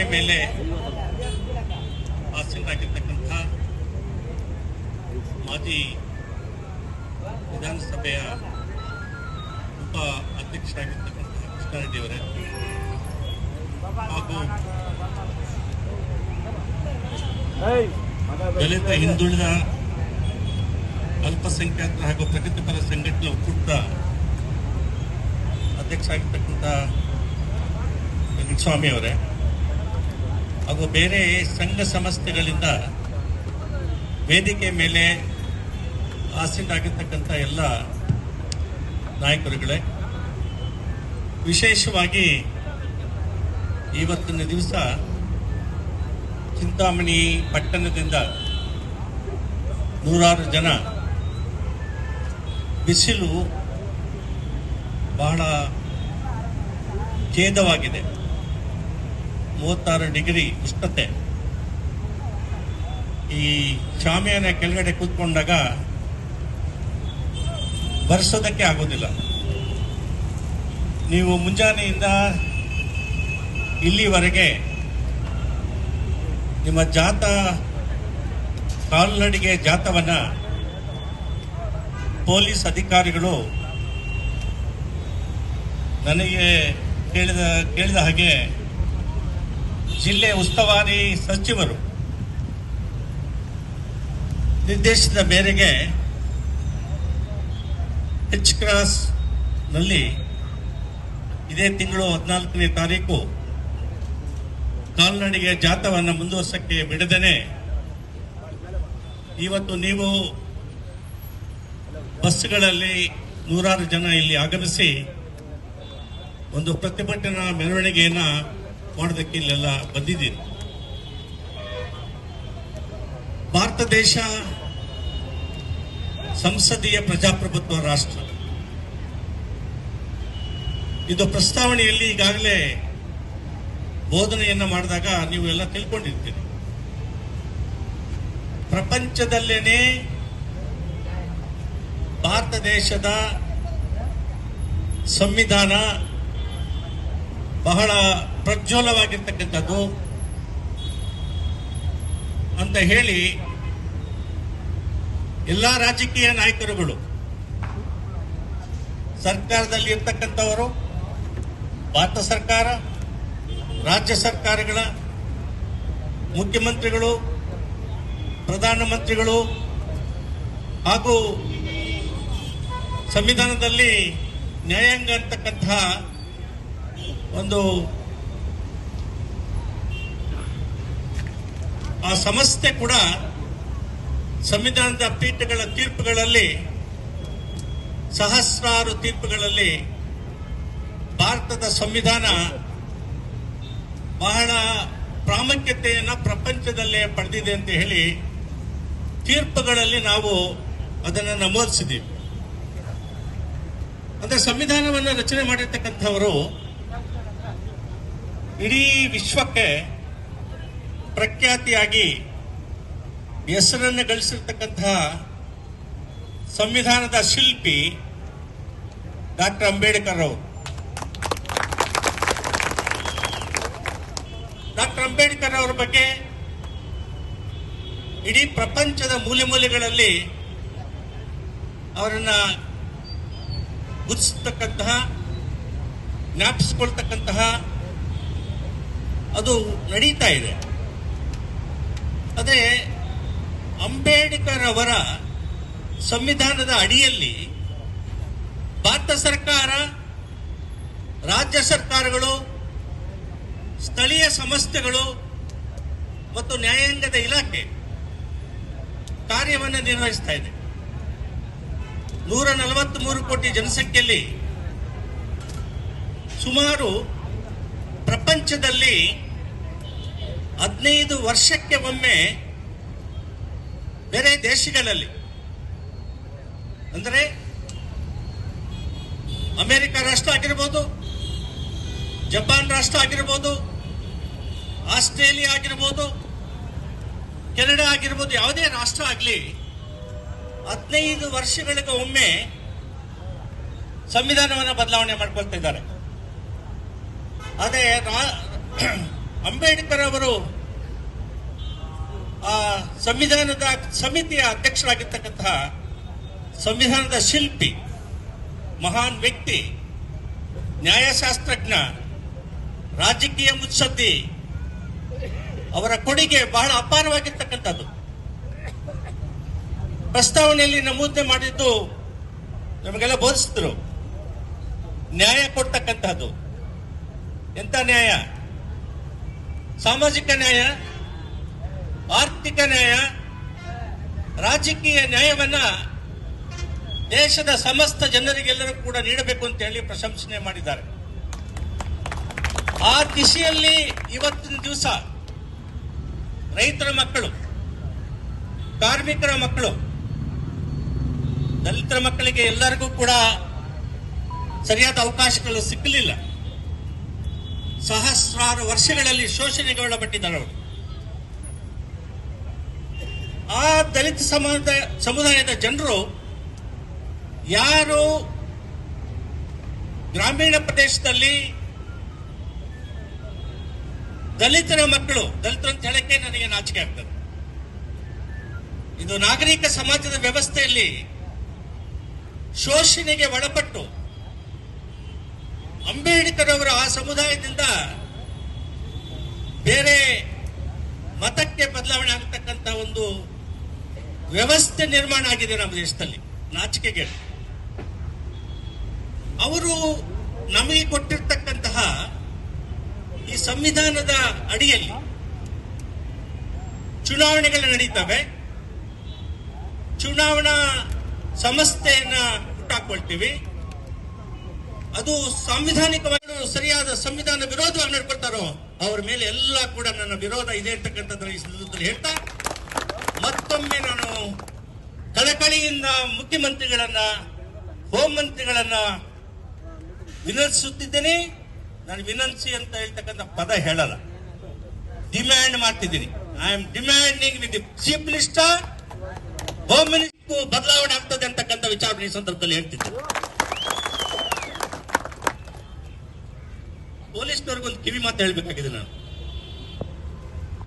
ವೇದಿಕೆ ಮೇಲೆ ಆಸೀನರಾಗಿರ್ತಕ್ಕಂಥ ಮಾಜಿ ವಿಧಾನಸಭೆಯ ಉಪ ಅಧ್ಯಕ್ಷರಾಗಿರ್ತಕ್ಕಂಥ ಕೃಷ್ಣಾರೆಡ್ಡಿಯವರೇ ಹಾಗೂ ದಲಿತ ಹಿಂದುಳಿದ ಅಲ್ಪಸಂಖ್ಯಾತರ ಹಾಗೂ ಪ್ರಗತಿಪರ ಸಂಘಟನೆ ಒಕ್ಕೂಟದ ಅಧ್ಯಕ್ಷರಾಗಿರ್ತಕ್ಕಂಥ ಸ್ವಾಮಿ ಅವರೇ ಹಾಗೂ ಬೇರೆ ಸಂಘ ಸಂಸ್ಥೆಗಳಿಂದ ವೇದಿಕೆ ಮೇಲೆ ಆಸೀನರಾಗಿರ್ತಕ್ಕಂಥ ಎಲ್ಲ ನಾಯಕರುಗಳೇ, ವಿಶೇಷವಾಗಿ ಇವತ್ತಿನ ದಿವಸ ಚಿಂತಾಮಣಿ ಪಟ್ಟಣದಿಂದ ನೂರಾರು ಜನ ಬಿಸಿಲು ಬಹಳ ಖೇದವಾಗಿದೆ. ಮೂವತ್ತಾರು ಡಿಗ್ರಿ ಉಷ್ಣತೆ ಈ ಶಾಮಿಯಾನ ಕೆಳಗಡೆ ಕೂತ್ಕೊಂಡಾಗ ಬರ್ಸೋದಕ್ಕೆ ಆಗೋದಿಲ್ಲ. ನೀವು ಮುಂಜಾನೆಯಿಂದ ಇಲ್ಲಿವರೆಗೆ ನಿಮ್ಮ ಜಾತ ಕಾಲ್ನಡಿಗೆ ಜಾತವನ್ನ ಪೊಲೀಸ್ ಅಧಿಕಾರಿಗಳು ನನಗೆ ಕೇಳಿದ ಕೇಳಿದ ಹಾಗೆ ಜಿಲ್ಲೆ ಉಸ್ತುವಾರಿ ಸಚಿವರು. ನಿರ್ದೇಶನದ ಮೇರೆಗೆ ಎಚ್ ಕ್ರಾಸ್ನಲ್ಲಿ ಇದೇ ತಿಂಗಳು ಹದಿನಾಲ್ಕನೇ ತಾರೀಕು ಕಾಲ್ನಡಿಗೆ ಜಾಥವನ್ನು ಮುಂದುವರ್ಸಕ್ಕೆ ಬಿಡದೇನೆ ಇವತ್ತು ನೀವು ಬಸ್ಗಳಲ್ಲಿ ನೂರಾರು ಜನ ಇಲ್ಲಿ ಆಗಮಿಸಿ ಒಂದು ಪ್ರತಿಭಟನಾ ಮೆರವಣಿಗೆಯನ್ನ ಮಾಡೋದಕ್ಕೆ ಇಲ್ಲೆಲ್ಲ ಬಂದಿದ್ದೀರಿ. ಭಾರತ ದೇಶ ಸಂಸದೀಯ ಪ್ರಜಾಪ್ರಭುತ್ವ ರಾಷ್ಟ್ರ. ಇದು ಪ್ರಸ್ತಾವನೆಯಲ್ಲಿ ಈಗಾಗಲೇ ಬೋಧನೆಯನ್ನ ಮಾಡಿದಾಗ ನೀವು ಎಲ್ಲ ತಿಳ್ಕೊಂಡಿರ್ತೀರಿ. ಪ್ರಪಂಚದಲ್ಲೇನೆ ಭಾರತ ದೇಶದ ಸಂವಿಧಾನ ಬಹಳ ಪ್ರಜ್ವಲವಾಗಿರ್ತಕ್ಕಂಥದ್ದು ಅಂತ ಹೇಳಿ ಎಲ್ಲ ರಾಜಕೀಯ ನಾಯಕರುಗಳು, ಸರ್ಕಾರದಲ್ಲಿ ಇರ್ತಕ್ಕಂಥವರು, ಭಾರತ ಸರ್ಕಾರ, ರಾಜ್ಯ ಸರ್ಕಾರಗಳ ಮುಖ್ಯಮಂತ್ರಿಗಳು, ಪ್ರಧಾನಮಂತ್ರಿಗಳು ಹಾಗೂ ಸಂವಿಧಾನದಲ್ಲಿ ನ್ಯಾಯಾಂಗ ಅಂತಕ್ಕಂತಹ ಒಂದು ಆ ಸಂಸ್ಥೆ ಕೂಡ ಸಂವಿಧಾನದ ಪೀಠಗಳ ತೀರ್ಪುಗಳಲ್ಲಿ, ಸಹಸ್ರಾರು ತೀರ್ಪುಗಳಲ್ಲಿ ಭಾರತದ ಸಂವಿಧಾನ ಬಹಳ ಪ್ರಾಮುಖ್ಯತೆಯನ್ನು ಪ್ರಪಂಚದಲ್ಲೇ ಪಡೆದಿದೆ ಅಂತ ಹೇಳಿ ತೀರ್ಪುಗಳಲ್ಲಿ ನಾವು ಅದನ್ನು ನಮೂದಿಸಿದ್ದೀವಿ. ಅಂದರೆ ಸಂವಿಧಾನವನ್ನು ರಚನೆ ಮಾಡಿರ್ತಕ್ಕಂಥವರು ಇಡೀ ವಿಶ್ವಕ್ಕೆ ಪ್ರಖ್ಯಾತಿಯಾಗಿ ಹೆಸರನ್ನು ಗಳಿಸಿರ್ತಕ್ಕಂತಹ ಸಂವಿಧಾನದ ಶಿಲ್ಪಿ ಡಾಕ್ಟರ್ ಅಂಬೇಡ್ಕರ್ ಅವರು. ಡಾಕ್ಟರ್ ಅಂಬೇಡ್ಕರ್ ಅವರ ಬಗ್ಗೆ ಇಡೀ ಪ್ರಪಂಚದ ಮೂಲೆ ಮೂಲೆಗಳಲ್ಲಿ ಅವರನ್ನ ಗುರುತಿಸ್ತಕ್ಕಂತಹ, ಜ್ಞಾಪಿಸ್ಕೊಳ್ತಕ್ಕಂತಹ ಅದು ನಡೀತಾ ಇದೆ. ಅದೇ ಅಂಬೇಡ್ಕರ್ ಅವರ ಸಂವಿಧಾನದ ಅಡಿಯಲ್ಲಿ ಭಾರತ ಸರ್ಕಾರ, ರಾಜ್ಯ ಸರ್ಕಾರಗಳು, ಸ್ಥಳೀಯ ಸಂಸ್ಥೆಗಳು ಮತ್ತು ನ್ಯಾಯಾಂಗದ ಇಲಾಖೆ ಕಾರ್ಯವನ್ನು ನಿರ್ವಹಿಸ್ತಾ ಇದೆ. ನೂರ ನಲವತ್ಮೂರು ಕೋಟಿ ಜನಸಂಖ್ಯೆಯಲ್ಲಿ ಸುಮಾರು ಪ್ರಪಂಚದಲ್ಲಿ ಹದಿನೈದು ವರ್ಷಕ್ಕೆ ಒಮ್ಮೆ ಬೇರೆ ದೇಶಗಳಲ್ಲಿ, ಅಂದರೆ ಅಮೆರಿಕ ರಾಷ್ಟ್ರ ಆಗಿರ್ಬೋದು, ಜಪಾನ್ ರಾಷ್ಟ್ರ ಆಗಿರ್ಬೋದು, ಆಸ್ಟ್ರೇಲಿಯಾ ಆಗಿರ್ಬೋದು, ಕೆನಡಾ ಆಗಿರ್ಬೋದು, ಯಾವುದೇ ರಾಷ್ಟ್ರ ಆಗಲಿ, ಹದಿನೈದು ವರ್ಷಗಳಿಗೆ ಒಮ್ಮೆ ಸಂವಿಧಾನವನ್ನು ಬದಲಾವಣೆ ಮಾಡ್ಕೊಳ್ತಾ ಇದ್ದಾರೆ ಅದೇ ರಾ- ಅಂಬೇಡ್ಕರ್ ಅವರು ಆ ಸಂವಿಧಾನದ ಸಮಿತಿಯ ಅಧ್ಯಕ್ಷರಾಗಿರ್ತಕ್ಕಂತಹ ಸಂವಿಧಾನದ ಶಿಲ್ಪಿ, ಮಹಾನ್ ವ್ಯಕ್ತಿ, ನ್ಯಾಯಶಾಸ್ತ್ರಜ್ಞ, ರಾಜಕೀಯ ಮುತ್ಸದ್ದಿ ಅವರ ಕೊಡುಗೆ ಬಹಳ ಅಪಾರವಾಗಿರ್ತಕ್ಕಂಥದ್ದು. ಪ್ರಸ್ತಾವನೆಯಲ್ಲಿ ನಮೂದನೆ ಮಾಡಿದ್ದು ನಮಗೆಲ್ಲ ಬೋಧಿಸಿದ್ರು. ನ್ಯಾಯ ಕೊಡ್ತಕ್ಕಂಥದ್ದು. ಎಂತ ನ್ಯಾಯ? ಸಾಮಾಜಿಕ ನ್ಯಾಯ? ಆರ್ಥಿಕ ನ್ಯಾಯ? ರಾಜಕೀಯ ನ್ಯಾಯವನ್ನ ದೇಶದ ಸಮಸ್ತ ಜನರಿಗೆಲ್ಲರೂ ಕೂಡ ನೀಡಬೇಕು ಅಂತ ಹೇಳಿ ಪ್ರಶಂಸನೆ ಮಾಡಿದ್ದಾರೆ. ಆ ದಿಶೆಯಲ್ಲಿ ಇವತ್ತಿನ ದಿವಸ ರೈತರ ಮಕ್ಕಳು, ಕಾರ್ಮಿಕರ ಮಕ್ಕಳು, ದಲಿತರ ಮಕ್ಕಳಿಗೆ ಎಲ್ಲರಿಗೂ ಕೂಡ ಸರಿಯಾದ ಅವಕಾಶಗಳು ಸಿಕ್ಕಲಿಲ್ಲ. ಸಹಸ್ರಾರು ವರ್ಷಗಳಲ್ಲಿ ಶೋಷಣೆಗೆ ಒಳಪಟ್ಟಿದ್ದಾರೆ ಅವರು. ಆ ದಲಿತ ಸಮುದಾಯ, ಸಮುದಾಯದ ಜನರು ಯಾರು ಗ್ರಾಮೀಣ ಪ್ರದೇಶದಲ್ಲಿ ದಲಿತರ ಮಕ್ಕಳು, ದಲಿತರು ಅಂತ ಹೇಳಕ್ಕೆ ನನಗೆ ನಾಚಿಕೆ ಆಗ್ತದೆ. ಇದು ನಾಗರಿಕ ಸಮಾಜದ ವ್ಯವಸ್ಥೆಯಲ್ಲಿ ಶೋಷಣೆಗೆ ಒಳಪಟ್ಟು ಅಂಬೇಡ್ಕರ್ ಅವರ ಆ ಸಮುದಾಯದಿಂದ ಬೇರೆ ಮತಕ್ಕೆ ಬದಲಾವಣೆ ಆಗತಕ್ಕಂತ ಒಂದು ವ್ಯವಸ್ಥೆ ನಿರ್ಮಾಣ ಆಗಿದೆ ನಮ್ಮ ದೇಶದಲ್ಲಿ ನಾಚಿಕೆಗೆ ಅವರು ನಮಗೆ ಕೊಟ್ಟಿರ್ತಕ್ಕಂತಹ ಈ ಸಂವಿಧಾನದ ಅಡಿಯಲ್ಲಿ ಚುನಾವಣೆಗಳು ನಡೀತವೆ. ಚುನಾವಣಾ ಸಂಸ್ಥೆಯನ್ನ ಹುಟ್ಟಾಕೊಳ್ತೀವಿ ಅದು ಸಾಂವಿಧಾನಿಕವಾಗಿ ಸರಿಯಾದ ಸಂವಿಧಾನ ವಿರೋಧವಾಗಿ ನಡ್ಕೊಳ್ತಾರೋ ಅವ್ರ ಮೇಲೆ ಎಲ್ಲ ಕೂಡ ನನ್ನ ವಿರೋಧ ಇದೆ ಅಂತಕ್ಕಂಥದ್ದು ಈ ಸಂದರ್ಭದಲ್ಲಿ ಹೇಳ್ತಾ, ಮತ್ತೊಮ್ಮೆ ನಾನು ಕಳಕಳಿಯಿಂದ ಮುಖ್ಯಮಂತ್ರಿಗಳನ್ನ, ಹೋಮ್ ಮಂತ್ರಿಗಳನ್ನ ವಿನಂತಿಸುತ್ತಿದ್ದೇನೆ. ನಾನು ವಿನಂತಿಸಿ ಅಂತ ಹೇಳ್ತಕ್ಕಂಥ ಪದ ಹೇಳಲ್ಲ. ಡಿಮ್ಯಾಂಡ್ ಮಾಡ್ತಿದ್ದೀನಿ. I am demanding with chief minister home minister ಬದಲಾವಣೆ ಆಗ್ತದೆ ಅಂತಕ್ಕಂಥ ವಿಚಾರ ಈ ಸಂದರ್ಭದಲ್ಲಿ ಹೇಳ್ತಿದ್ದೆ. ಪೊಲೀಸ್ನವ್ರಿಗೊಂದು ಕಿವಿ ಮಾತು ಹೇಳ್ಬೇಕಾಗಿದೆ ನಾನು.